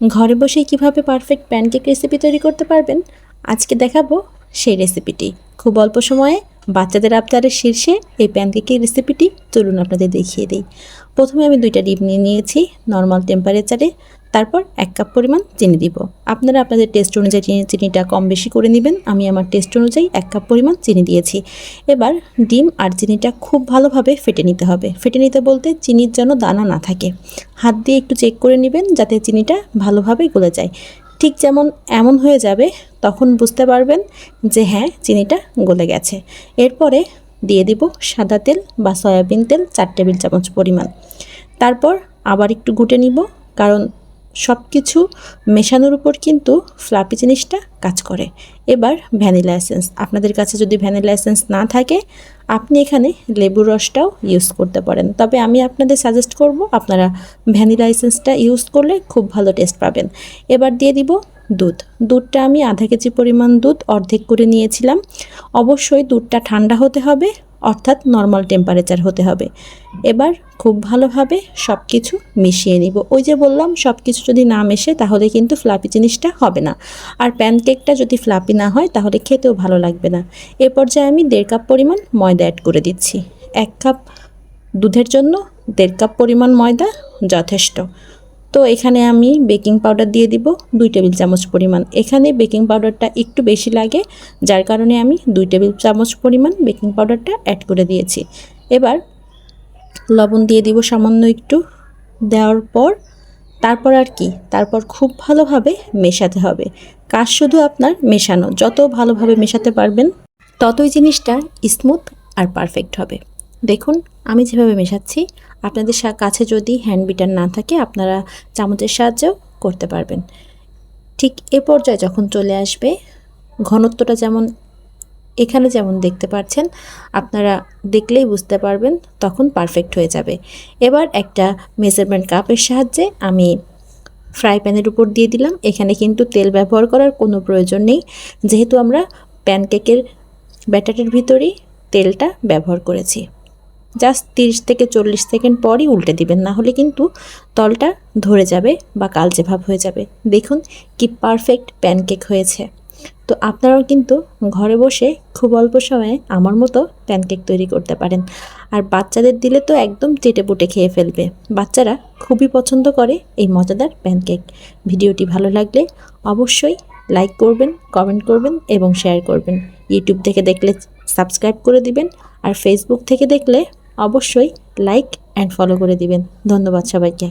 ঘরে বসেই কীভাবে পারফেক্ট প্যানকেক রেসিপি তৈরি করতে পারবেন, আজকে দেখাবো সেই রেসিপিটি খুব অল্প সময়ে বাচ্চাদের আবদারের শীর্ষে এই প্যানকেকের রেসিপিটি চলুন আপনাদের দেখিয়ে দিই। প্রথমে আমি দুইটা ডিম নিয়ে নিয়েছি নর্মাল টেম্পারেচারে তারপর এক কাপ পরিমাণ চিনি দিব। আপনারা আপনাদের টেস্ট অনুযায়ী চিনি চিনিটা কম বেশি করে নেবেন। আমি আমার টেস্ট অনুযায়ী এক কাপ পরিমাণ চিনি দিয়েছি। এবার ডিম আর চিনিটা খুব ভালোভাবে ফেটে নিতে হবে। ফেটে নিতে বলতে চিনির যেন দানা না থাকে। হাত দিয়ে একটু চেক করে নেবেন যাতে চিনিটা ভালোভাবে গলে যায়। ঠিক যেমন এমন হয়ে যাবে, তখন বুঝতে পারবেন যে হ্যাঁ চিনিটা গলে গেছে। এরপরে দিয়ে দিব সাদা তেল বা সয়াবিন তেল চার টেবিল চামচ পরিমাণ। তারপর আবার একটু গুটে নিব, কারণ সব কিছু মেশানোর উপর কিন্তু ফ্লাপি জিনিসটা কাজ করে। এবার ভ্যানিলা এসেন্স। আপনাদের কাছে যদি ভ্যানিলা এসেন্স না থাকে, আপনি এখানে লেবুর রসটাও ইউজ করতে পারেন। তবে আমি আপনাদের সাজেস্ট করব, আপনারা ভ্যানিলা এসেন্সটা ইউজ করলে খুব ভালো টেস্ট পাবেন। এবার দিয়ে দিব দুধ। দুধটা আমি আধা কেজি পরিমাণ দুধ অর্ধেক করে নিয়েছিলাম। অবশ্যই দুধটা ঠান্ডা হতে হবে অর্থাৎ নর্মাল টেম্পারেচার হতে হবে। এবার খুব ভালোভাবে সব কিছু মিশিয়ে নিব। ওই যে বললাম সব কিছু যদি না মেশে তাহলে কিন্তু ফ্লাপি জিনিসটা হবে না। আর প্যানকেকটা যদি ফ্লাপি না হয় তাহলে খেতেও ভালো লাগবে না। এ পর্যায়ে আমি দেড় কাপ পরিমাণ ময়দা অ্যাড করে দিচ্ছি। এক কাপ দুধের জন্য দেড় কাপ পরিমাণ ময়দা যথেষ্ট। তো এখানে আমি বেকিং পাউডার দিয়ে দিব দুই টেবিল চামচ পরিমাণ। এখানে বেকিং পাউডারটা একটু বেশি লাগে, যার কারণে আমি দুই টেবিল চামচ পরিমাণ বেকিং পাউডারটা অ্যাড করে দিয়েছি। এবার লবণ দিয়ে দিব সামান্য একটু। দেওয়ার পর তারপর আর কি, তারপর খুব ভালোভাবে মেশাতে হবে। কাজ শুধু আপনার মেশানো, যত ভালোভাবে মেশাতে পারবেন, ততই জিনিসটা স্মুথ আর পারফেক্ট হবে। দেখুন, আমি যেভাবে মেশাচ্ছি, আপনাদের কাছে যদি হ্যান্ড বিটার না থাকে, আপনারা চামচের সাহায্যেও করতে পারবেন। ঠিক এ পর্যায়ে যখন চলে আসবে, ঘনত্বটা যেমন এখানে যেমন দেখতে পাচ্ছেন, আপনারা দেখলেই বুঝতে পারবেন তখন পারফেক্ট হয়ে যাবে। এবার একটা মেজারমেন্ট কাপের সাহায্যে আমি ফ্রাই প্যানের উপর দিয়ে দিলাম। এখানে কিন্তু তেল ব্যবহার করার কোনো প্রয়োজন নেই। যেহেতু আমরা প্যানকেকের ব্যাটারের ভিতরেই তেলটা ব্যবহার করেছি। জাস্ট তিরিশ থেকে চল্লিশ সেকেন্ড পরই উল্টে দিবেন, না হলে কিন্তু তলটা ধরে যাবে বা কালচে ভাব হয়ে যাবে। দেখুন কি পারফেক্ট প্যানকেক হয়েছে। তো আপনারাও কিন্তু ঘরে বসে খুব অল্প সময়ে আমার মতো প্যানকেক তৈরি করতে পারেন। আর বাচ্চাদের দিলে তো একদম চেটে পুটে খেয়ে ফেলবে। বাচ্চারা খুবই পছন্দ করে এই মজাদার প্যানকেক ভিডিওটি ভালো লাগলে অবশ্যই লাইক করবেন কমেন্ট করবেন এবং শেয়ার করবেন। ইউটিউব থেকে দেখলে সাবস্ক্রাইব করে দিবেন আর ফেসবুক থেকে দেখলে অবশ্যই লাইক অ্যান্ড ফলো করে দিবেন। ধন্যবাদ সবাইকে।